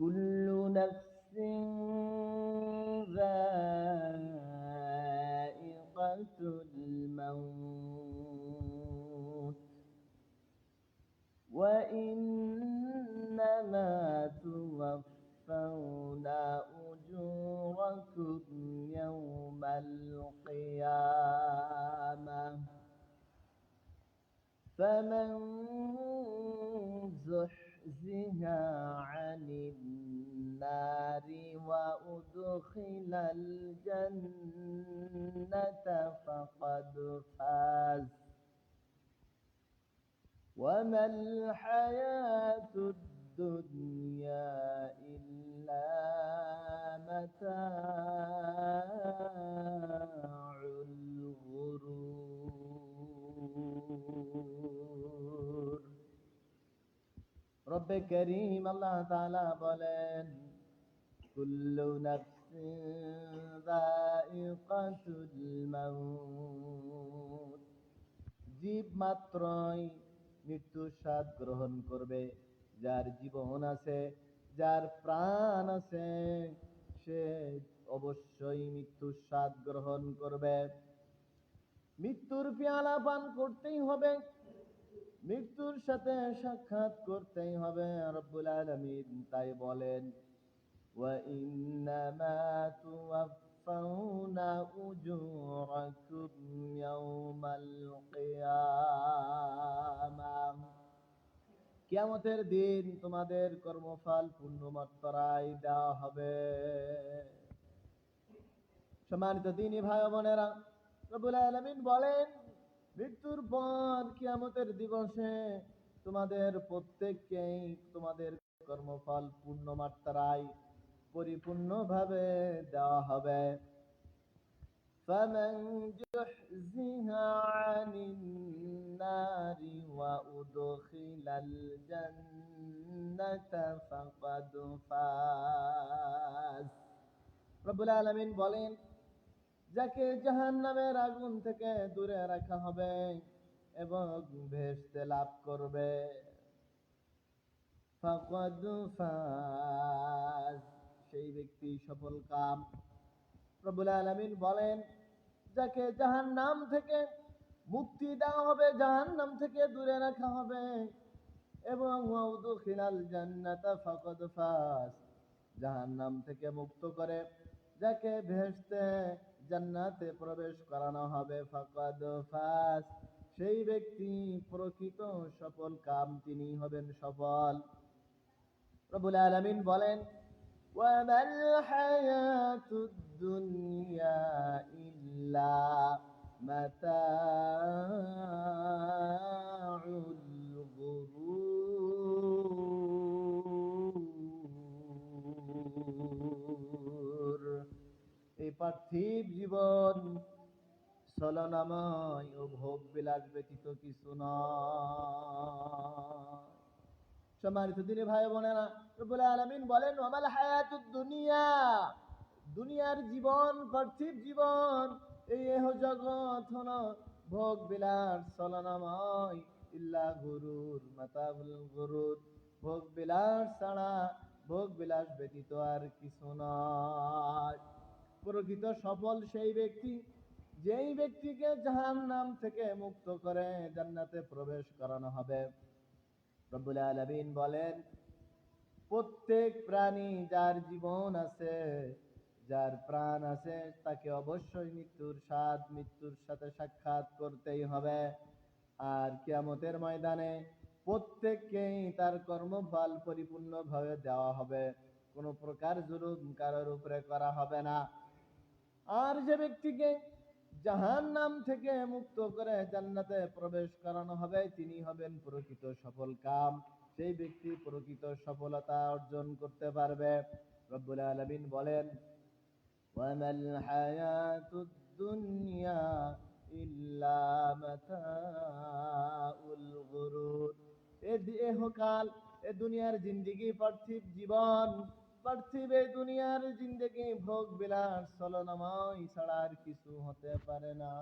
كل نفس ذائقة الموت. وإنما توفون أجوركم يوم القيامة. فمن زحزها وأدخل الجنة فقد فاز وما الحياة الدنيا إلا متاع الغرور رب كريم الله تعالى বলেন كل نفس ذائقة الموت জীব মাত্রই মৃত্যুর স্বাদ গ্রহণ করবে যার জীবন আছে যার প্রাণ আছে সে অবশ্যই মৃত্যুর স্বাদ গ্রহণ করবে মৃত্যুর পেয়ালা পান করতেই হবে মৃত্যুর সাথে সাক্ষাৎ করতেই হবে রব্বুল আলামিন তাই বলেন وإنما توفون أجوركم يوم القيامة কিয়ামতের দিন তোমাদের কর্মফল পূর্ণ মাত্রায় দেওয়া হবে সম্মানিত দিনী ভাই বোনেরা রবুল আলমিন বলেন মৃত্যুর পর কিয়ামতের দিবসে তোমাদের প্রত্যেককেই তোমাদের কর্মফল পূর্ণ মাত্রায় পরিপূর্ণভাবে দেওয়া হবে فمن زحزح عن النار وأدخل الجنة فقد فاز রব্বুল আলামিন বলেন যাকে জাহান্নামের আগুন থেকে দূরে রাখা হবে এবং ভেস্তে লাভ করবে ফাকাদ ফাজ সেই ব্যক্তি সফল কাম। রব্বুল আলামিন বলেন, যাকে জাহান্নাম থেকে মুক্তি দেওয়া হবে, জাহান্নাম থেকে দূরে রাখা হবে। এবং ওয়াউদখিলাল জান্নাতা ফাকাদ ফাজ জাহান্নাম থেকে মুক্ত করে যাকে ভেস্তে জান্নাতে প্রবেশ করানো হবে, ফাকাদ ফাজ সেই ব্যক্তি প্রকৃত সফল কাম তিনি হবেন সফল। রবুল আলমিন বলেন وما الحياة الدنيا إلا متاع الغرور এই পার্থিব জীবন ছলনাময় ও ভোগ বিলাস ব্যতীত কিছু নয় সম্মানিত দিনে ভাই বোনেরা, রব্বুল আলামিন বলেন ওয়ামাল হায়াতুদ দুনিয়া, দুনিয়ার জীবন পার্থিব জীবন, এই এহ জগৎ হলো ভোগ বিলাস ছলনাময় ইল্লা গুরুর, মাতাবুল গুরুর। ভোগ বিলাস ছাড়া, ভোগ বিলাস ব্যতীত আর কিছু নয়। প্রকৃত সফল সেই ব্যক্তি, যেই ব্যক্তিকে জাহান্নাম থেকে মুক্ত করে জান্নাতে প্রবেশ করানো হবে। রব্বুল আলামিন বলেন, প্রত্যেক প্রাণী যার জীবন আছে, যার প্রাণ আছে, তাকে অবশ্যই মৃত্যুর স্বাদ, মৃত্যুর সাথে সাক্ষাৎ করতেই হবে। আর কিয়ামতের ময়দানে প্রত্যেককেই তার কর্মফল পরিপূর্ণভাবে দেওয়া হবে। কোনো প্রকার জুলুম কারোর উপরে করা হবে না। আর যে ব্যক্তিকে জাহান নাম থেকে মুক্ত করে জান্নাতে প্রবেশ করানো হবে। তিনি হবেন প্রকৃত সফল কাম। সেই ব্যক্তি প্রকৃত সফলতা অর্জন করতে পারবে। রব্বুল আলামিন বলেন এ দেহকাল এ দুনিয়ার জিন্দিগি, পার্থিব জীবন পার্থিব দুনিয়ার জিন্দগি ভোগ বিলাস চলনাময় ছাড়া আর কিছু হতে পারে না।